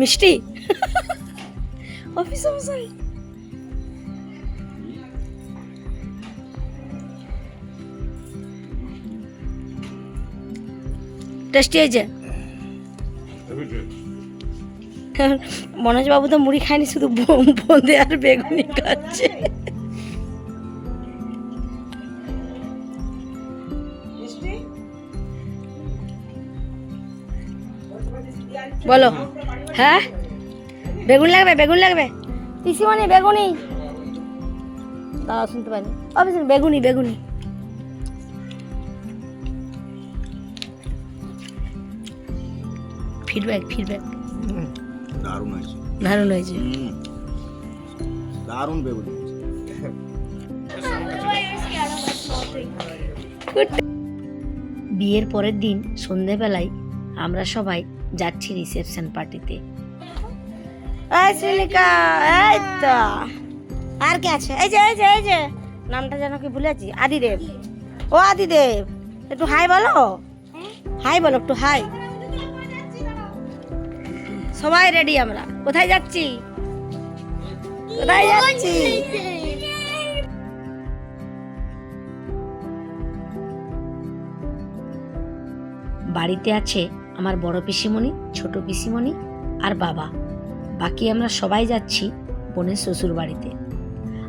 মিষ্টি? অফিস মশাই টেস্টি হয়েছে। মনোজ বাবু তো মুড়ি খায়নি, শুধু বোঁদে আর বেগুনি খাচ্ছে। বলো। হ্যাঁ? বেগুন লাগবে বেগুন লাগবে? পিসি পিসিমণি বেগুনি। দাদা শুনতে পারি অবশ্যই বেগুনি বেগুনি। ফিডব্যাক ফিডব্যাক দারুণ হয়েছে। দারুণ হয়েছে। দারুণ বেগুন। বিয়ের পরের দিন সন্ধেবেলায় আমরা সবাই যাচ্ছি রিসেপশন পার্টিতে শ্রীলিকা এই তো। আর কে আছে? এই যে এই যে এই যে। নামটা যেন কি ভুলেছি আদিদেব। ও আদিদেব। একটু হাই বলো। হাই বলো একটু হাই। সবাই রেডি আমরা। কোথায় যাচ্ছি? কোথায় যাচ্ছি? বাড়িতে আছে আমার বড় পিসিমণি, ছোট পিসিমণি আর বাবা। বাকি আমরা সবাই যাচ্ছি বোনের শ্বশুর বাড়িতে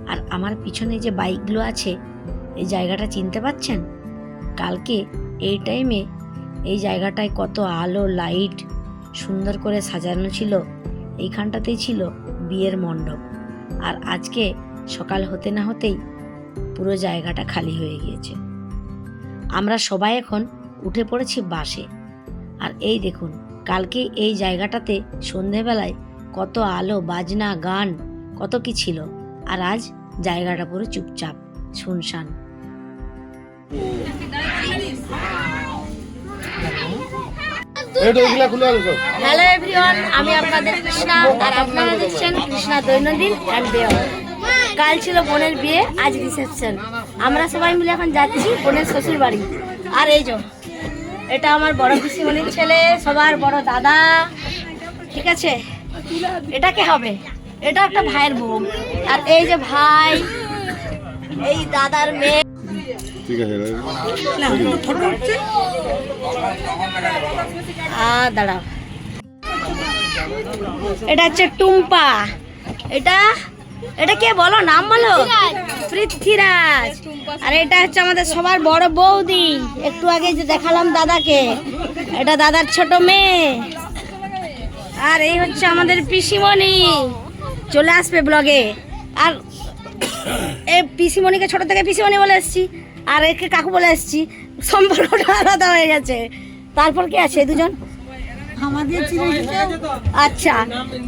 আর আমার পিছনে যে বাইকগুলো আছে, এই জায়গাটা চিনতে পাচ্ছেন? কালকে এই টাইমে এই জায়গাটায় কত আলো লাইট সুন্দর করে সাজানো ছিল। এইখানটাতেই ছিল বিয়ের মণ্ডপ। আর আজকে সকাল হতে না হতেই পুরো জায়গাটা খালি হয়ে গিয়েছে। আমরা সবাই এখন উঠে পড়েছি বাসে। আর এই দেখুন কালকে এই জায়গাটাতে সন্ধেবেলায় কত আলো বাজনা গান কত কি ছিল। আর আজ জায়গাটা পুরো চুপচাপ শুনশান। হ্যালো এভরিওয়ান আমি আপনাদের কৃষ্ণা আর আপনারা দেখছেন কৃষ্ণা দৈনন্দিন অ্যান্ড কাল ছিল বোনের বিয়ে আজ রিসেপশন আমরা সবাই মিলে এখন যাচ্ছি বোনের শ্বশুর বাড়ি আর এই যে এটা আমার বড় পিসিমণির ছেলে সবার বড় দাদা। ঠিক আছে? এটা কে হবে? এটা একটা ভাইয়ের বউ। আর এই যে ভাই এই দাদার মেয়ে। ঠিক আছে দাঁড়াও। এটা হচ্ছে টুম্পা। এটা এটা কে বলো? নাম বলো? পৃথ্বীরাজ। আর এটা হচ্ছে আমাদের সবার বড় বৌদি। একটু আগে যে দেখালাম দাদাকে এটা দাদার ছোট মেয়ে। আর এই হচ্ছে আমাদের পিসিমণি। চলে আসবে ব্লগে। আর এই পিসিমণিকে ছোট থেকে পিসিমণি বলে এসছি আর একে কাকু বলে এসছি। সম্পর্কটা আলাদা হয়ে গেছে। তারপর কি আছে দুজন? আচ্ছা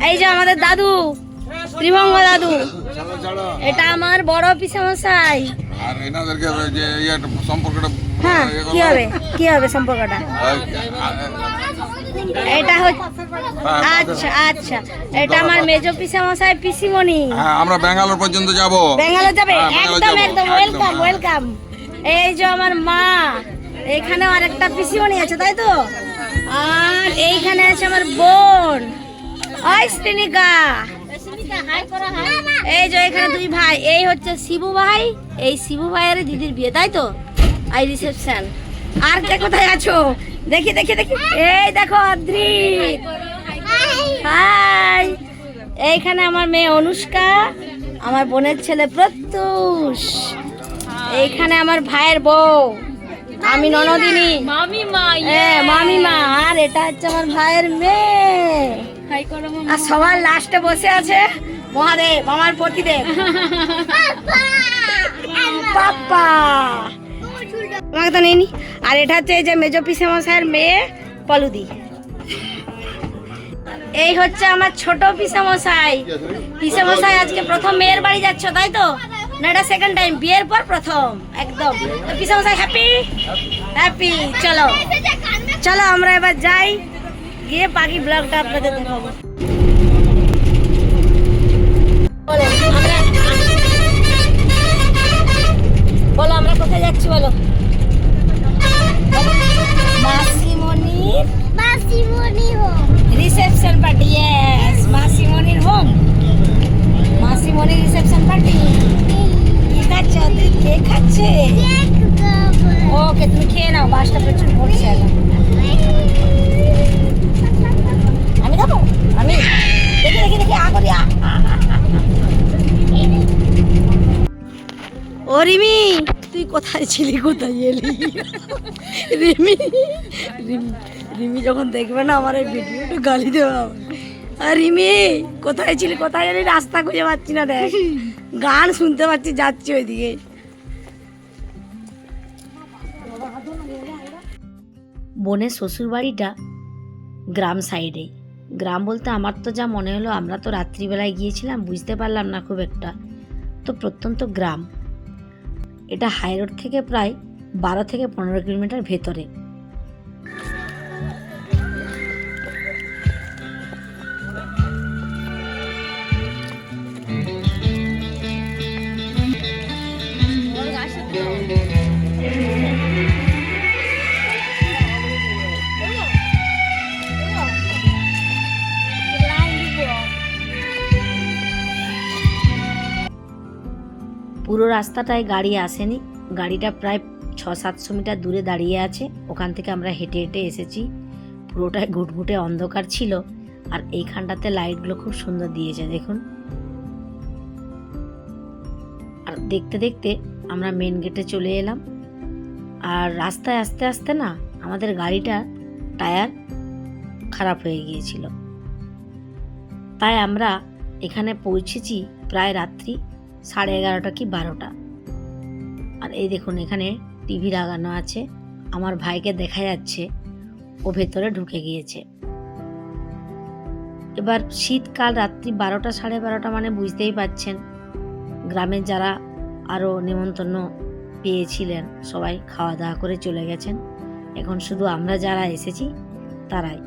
এই যে আমাদের দাদু ত্রিভঙ্গ দাদু। এটা আমার বড় পিসামশাই। আর এনাদেরকে যে ইয়েটা সম্পর্কটা হ্যাঁ ইয়ে কি হবে? কি হবে সম্পর্কটা? এটা হচ্ছে আচ্ছা আচ্ছা। এটা আমার মেজ পিসামশাই পিসিমণি। হ্যাঁ আমরা ব্যাঙ্গালোর পর্যন্ত যাব। ব্যাঙ্গালোর যাবে? হ্যাঁ, একদম একদম ওয়েলকাম হ্যাঁ। ওয়েলকাম এই যে আমার মা এখানে আরেকটা পিসিমণি আছে তাই তো? আর এইখানে আছে আমার বোন ওই শ্রেণিকা এই যে এখানে দুই ভাই, এই হচ্ছে শিবু ভাই, এই শিবু ভাইয়ের দিদির বিয়ে, তাই তো? I reception. আর কে কোথায় আছো? দেখি দেখি দেখি। এই দেখো অদ্রিত হাই। এইখানে আমার মেয়ে অনুষ্কা, আমার বোনের ছেলে প্রত্যুষ। এইখানে আমার ভাইয়ের বউ, আমি ননদিনী। মামি মা হ্যাঁ আর এটা হচ্ছে আমার ভাইয়ের মেয়ে। আর সবার লাস্টে বসে আছে। মহাদেব, আমার পতিদেব। পাপা আমাকে তো নেইনি। আর এটা হচ্ছে এই যে মেজ পিসামশাইয়ের মেয়ে পলুদি। এই হচ্ছে আমার ছোট পিসামশাই। পিসামশাই, আজকে প্রথম মেয়ের বাড়ি যাচ্ছ, তাই তো? না, এটা সেকেন্ড টাইম বিয়ের পর প্রথম, একদম। পিসামশাই হ্যাপি হ্যাপি চলো। চলো, আমরা এবার যাই। গিয়ে বাকি ব্লগটা আপনাদের দেখাবো যাচ্ছি বলো। মাসিমণির মাসিমণির হোম রিসেপশন পার্টি ইয়েস মাসিমণির হোম মাসিমণির রিসেপশন পার্টি কি খাচ্ছ? তুই কে খাচ্ছে? ওকে তুমি খেয়ে নাও বাসটা প্রচুর ভরছে এখন। আমি খাব? আমি? দেখি দেখি দেখি আ করি ও রিমি তুই কোথায় ছিলি, কোথায় এলি? রিমি রিমি যখন দেখবে না আমার এই ভিডিওটা গালি দেওয়া। আর রিমি, কোথায় ছিলি, কোথায় এলি? রাস্তা খুঁজে পাচ্ছি না দেখ। গান শুনতে পাচ্ছি, যাচ্ছি ওইদিকে। বোনের শ্বশুর বাড়িটা গ্রাম সাইডে গ্রাম বলতে আমার তো যা মনে হলো, আমরা তো রাত্রিবেলায় গিয়েছিলাম, বুঝতে পারলাম না খুব একটা। তো প্রত্যন্ত গ্রাম। এটা হাইরোড থেকে প্রায় বারো থেকে পনেরো কিলোমিটার ভেতরে। পুরো রাস্তাটায় গাড়ি আসেনি। গাড়িটা প্রায় ছ সাতশো মিটার দূরে দাঁড়িয়ে আছে। ওখান থেকে আমরা হেঁটে হেঁটে এসেছি। পুরোটাই ঘুটঘুটে অন্ধকার ছিল। আর এইখানটাতে লাইটগুলো খুব সুন্দর দিয়েছে, দেখুন। আর দেখতে দেখতে আমরা মেন গেটে চলে এলাম। আর রাস্তায় আস্তে আস্তে না আমাদের গাড়িটা টায়ার খারাপ হয়ে গিয়েছিল। তাই আমরা এখানে পৌঁছেছি প্রায় রাত্রি সাড়ে এগারোটা কি বারোটা। আর এই দেখুন, এখানে টিভি লাগানো আছে। আমার ভাইকে দেখা যাচ্ছে, ও ভেতরে ঢুকে গিয়েছে। এবার শীতকাল রাত্রি বারোটা, সাড়ে বারোটা মানে বুঝতেই পাচ্ছেন গ্রামের যারা আরও নেমন্তন্ন পেয়েছিলেন, সবাই খাওয়া দাওয়া করে চলে গেছেন। এখন শুধু আমরা যারা এসেছি, তারাই।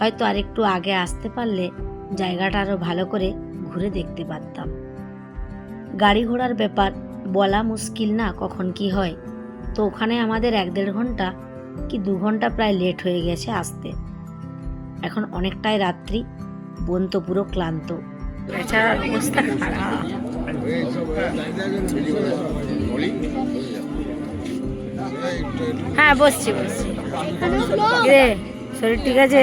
হয়তো আরেকটু আগে আসতে পারলে জায়গাটা আরও ভালো করে ঘুরে দেখতে পারতাম। গাড়ি ঘোড়ার ব্যাপার বলা মুশকিল না কখন কি হয়। তো ওখানে আমাদের এক দেড় ঘণ্টা কি দু ঘণ্টা প্রায় লেট হয়ে গেছে আসতে। এখন অনেকটাই রাত্রি, বোন তো পুরো ক্লান্ত। অবস্থা হ্যাঁ বসছি বসছি। রে শরীর ঠিক আছে?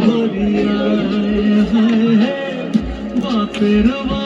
হায় বাপের বাড়ি।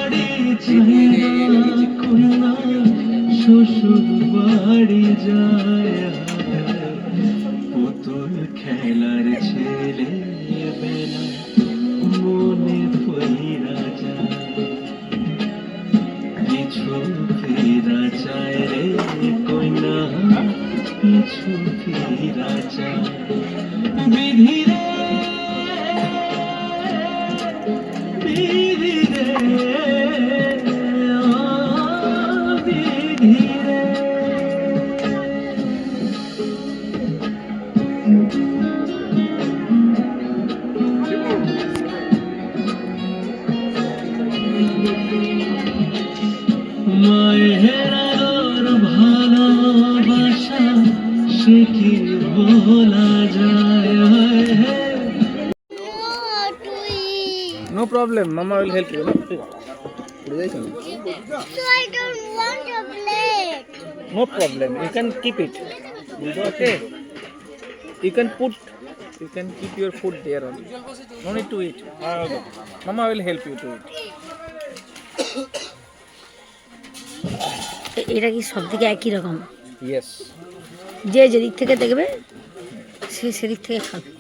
মায়ের আদর ভালোবাসা সে কি বলা যায় হায় No problem. Mama will help you. So I don't want a plate. No problem. You can keep it. Okay. You can put, you can keep your food there only. No need to eat. Mama will help you to eat. এটা কি সব দিকে একই রকম. যে যেদিক থেকে দেখবে সে সেদিক থেকে খাবে।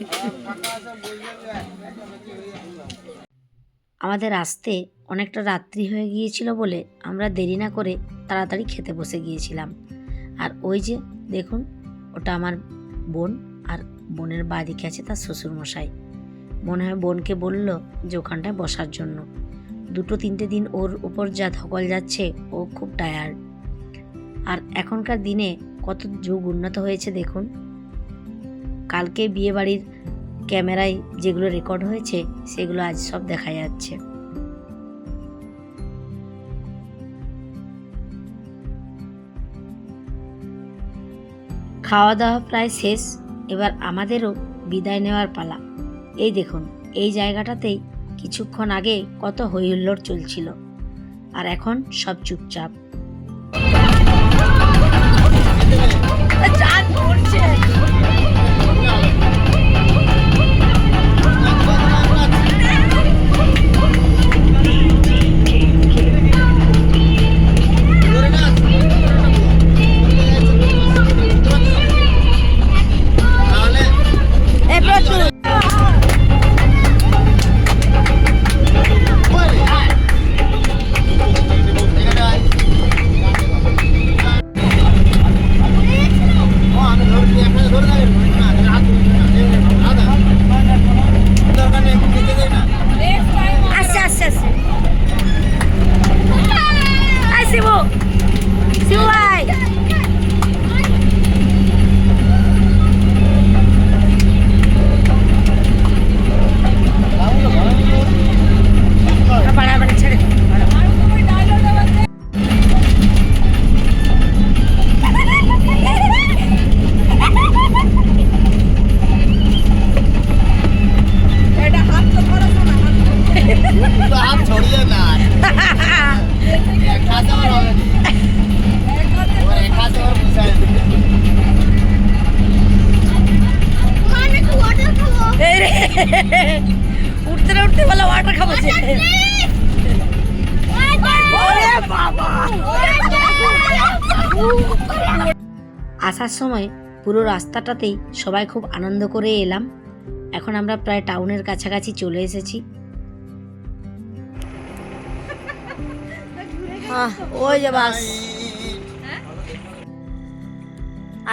আমাদের আসতে অনেকটা রাত্রি হয়ে গিয়েছিল বলে আমরা দেরি না করে তাড়াতাড়ি খেতে বসে গিয়েছিলাম। আর ওই যে দেখুন ওটা আমার বোন আর বোনের বাদিকে আছে তার শ্বশুরমশাই। মনে হয় বোনকে বলল যে ওখানটায় বসার জন্য। দুটো তিনটে দিন ওর উপর যা ধকল যাচ্ছে, ও খুব টায়ার্ড আর এখনকার দিনে কত যুগ উন্নত হয়েছে দেখুন। কালকে বিয়ে বাড়ির ক্যামেরায় যেগুলো রেকর্ড হয়েছে, সেগুলো আজ সব দেখা যাচ্ছে। খাওয়া দাওয়া প্রায় শেষ, এবার আমাদেরও বিদায় নেওয়ার পালা। এই দেখুন, এই জায়গাটাতেই কিছুক্ষণ আগে কত হৈহুল্লোড় চলছিল। আর এখন সব চুপচাপ। আসার সময় পুরো রাস্তাটাতেই সবাই খুব আনন্দ করে এলাম। এখন আমরা প্রায় টাউনের কাছাকাছি চলে এসেছি। ওই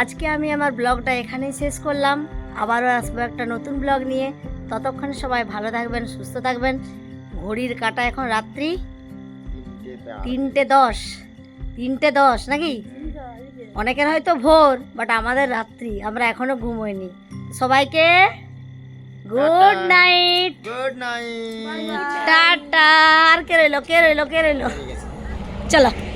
আজকে আমি আমার ব্লগটা এখানেই শেষ করলাম। আবারও আসব একটা নতুন ব্লগ নিয়ে। ততক্ষণ সবাই ভালো থাকবেন, সুস্থ থাকবেন। ঘড়ির কাটা এখন রাত্রি? তিনটে দশ। তিনটে দশ। নাকি? অনেকের হয়তো ভোর বাট আমাদের রাত্রি। আমরা এখনও ঘুমোইনি। সবাইকে good night. Good night. Tata. আর কে রইল কে রইল কে রইল? চলো।